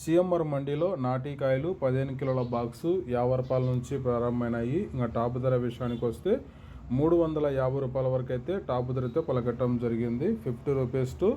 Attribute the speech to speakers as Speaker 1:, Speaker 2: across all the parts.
Speaker 1: CMR మండీలో నాటికాయలు పదిహేను కిలోల బాక్సు యాభై రూపాయల నుంచి ప్రారంభమైనాయి. ఇంకా టాప్ ధర విషయానికి వస్తే మూడు వందల యాభై రూపాయల వరకు అయితే టాప్ ధరతో పలకట్టడం జరిగింది. Fifty rupees to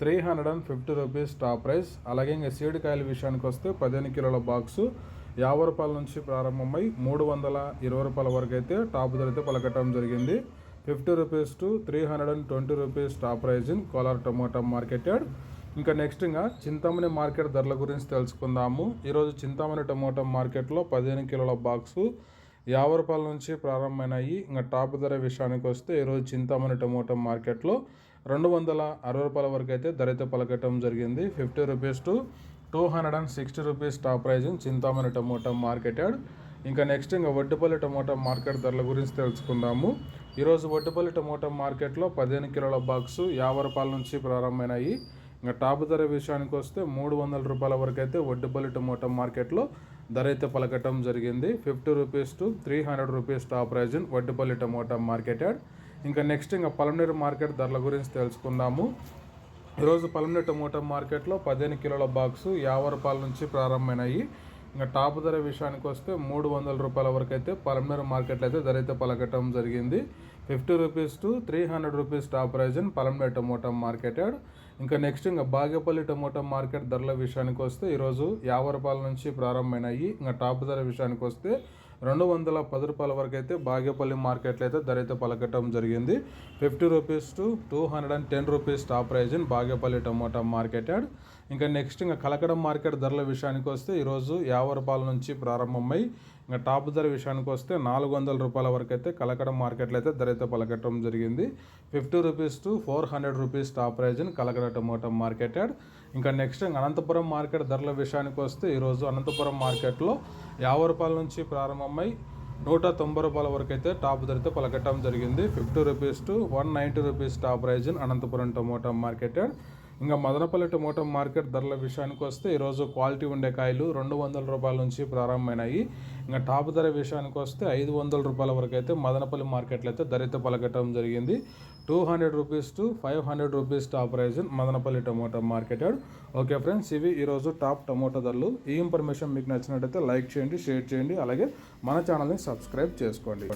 Speaker 1: three hundred and fifty rupees top price. అలాగే ఇంకా సీడ్ కాయల విషయానికి వస్తే పదిహేను కిలోల బాక్సు యాభై రూపాయల నుంచి ప్రారంభమై మూడు వందల ఇరవై రూపాయల వరకు అయితే టాప్ ధరతో పలకట్టడం జరిగింది. Fifty rupees to three hundred and twenty rupees top price in Kolar tomato market yard ఇంకా నెక్స్ట్ ఇంకా చింతామణి మార్కెట్ ధరల గురించి తెలుసుకుందాము. ఈరోజు చింతామణి టమోటా మార్కెట్లో పదిహేను కిలోల బాక్సు యాభై రూపాయల నుంచి ప్రారంభమైనాయి. ఇంకా టాప్ ధర విషయానికి వస్తే ఈరోజు చింతామణి టమోటా మార్కెట్లో రెండు వందల అరవై రూపాయల వరకు అయితే ధర అయితే పలకటం జరిగింది. Fifty rupees to two hundred and sixty rupees top price Chintamani tomato market yard ఇంకా నెక్స్ట్ ఇంకా వడ్డుపల్లి టమోటా మార్కెట్ ధరల గురించి తెలుసుకుందాము. ఈరోజు వడ్డుపల్లి టమోటా మార్కెట్లో పదిహేను కిలోల బాక్సు యాభై రూపాయల నుంచి ప్రారంభమైనాయి. ఇంకా టాప్ ధర విషయానికి వస్తే మూడు వందల రూపాయల వరకు అయితే వడ్డిపల్లి టమోటా మార్కెట్లో ధర అయితే పలకటం జరిగింది. Fifty rupees to three hundred rupees top price in Vaddipalli tomato market yard. ఇంకా నెక్స్ట్ ఇంకా పలమనేరు మార్కెట్ ధరల గురించి తెలుసుకుందాము. ఈరోజు పలమనేరు టమోటా మార్కెట్లో పదిహేను కిలోల బాక్సు యాభై రూపాయల నుంచి ప్రారంభమైనాయి. ఇంకా టాప్ ధర విషయానికి వస్తే మూడు వందల రూపాయల వరకు అయితే పలమనేరు మార్కెట్లో అయితే ధర అయితే పలకటం జరిగింది. Fifty rupees to three hundred rupees top price in Palamaner tomato market yard. ఇంకా నెక్స్ట్ ఇంకా బాగేపల్లి టమోటా మార్కెట్ ధరల విషయానికి వస్తే ఈరోజు యాభై రూపాయల నుంచి ప్రారంభమైనాయి. ఇంకా టాప్ ధర విషయానికి వస్తే రెండు వందల పది రూపాయల వరకు అయితే బాగేపల్లి మార్కెట్లో అయితే ధర అయితే పలకటం జరిగింది. Fifty rupees to two hundred and ten rupees top price in Bagepalli tomato market yard. ఇంకా నెక్స్ట్ ఇంకా కలకడం మార్కెట్ ధరల విషయానికి వస్తే ఈరోజు యాభై రూపాయల నుంచి ప్రారంభమై ఇంకా టాప్ ధర విషయానికి వస్తే నాలుగు వందల రూపాయల వరకు అయితే కలకడం మార్కెట్లో అయితే ధర అయితే పలకటం జరిగింది. Fifty rupees to four hundred rupees top price in Kalakada tomato market yard. ఇంకా నెక్స్ట్ అనంతపురం మార్కెట్ ధరల విషయానికి వస్తే ఈరోజు అనంతపురం మార్కెట్లో యాభై రూపాయల నుంచి ప్రారంభమై నూట తొంభై రూపాయల వరకు అయితే టాప్ ధరతో పలకటం జరిగింది. Fifty rupees to one ninety rupees top price in Anantapur tomato market ఇంకా మదనపల్లి టమోటా మార్కెట్ ధరల విషయానికి వస్తే ఈరోజు క్వాలిటీ ఉండే కాయలు రెండు వందల రూపాయల నుంచి ప్రారంభమైనాయి. ఇంకా టాప్ ధర విషయానికి వస్తే ఐదు వందల రూపాయల వరకు అయితే మదనపల్లి మార్కెట్లో అయితే ధరతో పలకటం జరిగింది. Two hundred rupees to five hundred rupees top price Madanapalle tomato market okay friends ఇవి ఈరోజు టాప్ టమోటా ధరలు. ఈ ఇన్ఫర్మేషన్ మీకు నచ్చినట్టయితే లైక్ చేయండి షేర్ చేయండి. అలాగే మన ఛానల్ని సబ్స్క్రైబ్ చేసుకోండి.